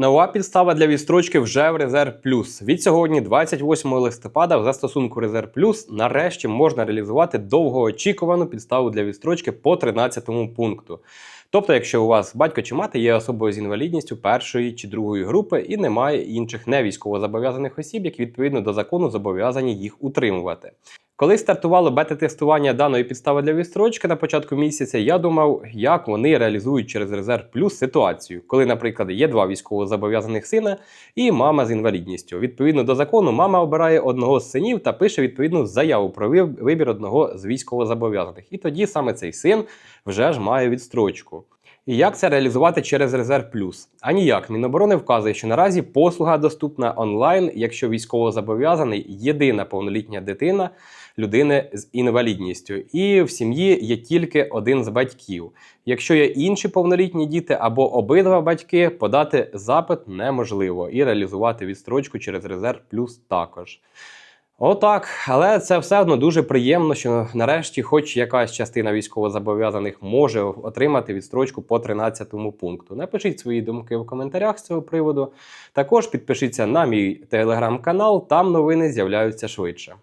Нова підстава для відстрочки вже в Резерв Плюс. Від сьогодні, 28 листопада, в застосунку Резерв Плюс нарешті можна реалізувати довгоочікувану підставу для відстрочки по 13 пункту. Тобто, якщо у вас батько чи мати є особою з інвалідністю першої чи другої групи і немає інших невійськовозобов'язаних осіб, які відповідно до закону зобов'язані їх утримувати. Коли стартувало бета-тестування даної підстави для відстрочки на початку місяця, я думав, як вони реалізують через резерв плюс ситуацію, коли, наприклад, є два військовозобов'язаних сина і мама з інвалідністю. Відповідно до закону, мама обирає одного з синів та пише відповідну заяву про вибір одного з військовозобов'язаних. І тоді саме цей син вже ж має відстрочку. І як це реалізувати через Резерв Плюс? А ніяк Міноборони вказує, що наразі послуга доступна онлайн, якщо військовозобов'язаний єдина повнолітня дитина людини з інвалідністю, і в сім'ї є тільки один з батьків. Якщо є інші повнолітні діти або обидва батьки, подати запит неможливо і реалізувати відстрочку через Резерв Плюс також. Отак, але це все одно дуже приємно, що нарешті, хоч якась частина військовозобов'язаних може отримати відстрочку по 13 пункту. Напишіть свої думки в коментарях з цього приводу. Також підпишіться на мій телеграм-канал, там новини з'являються швидше.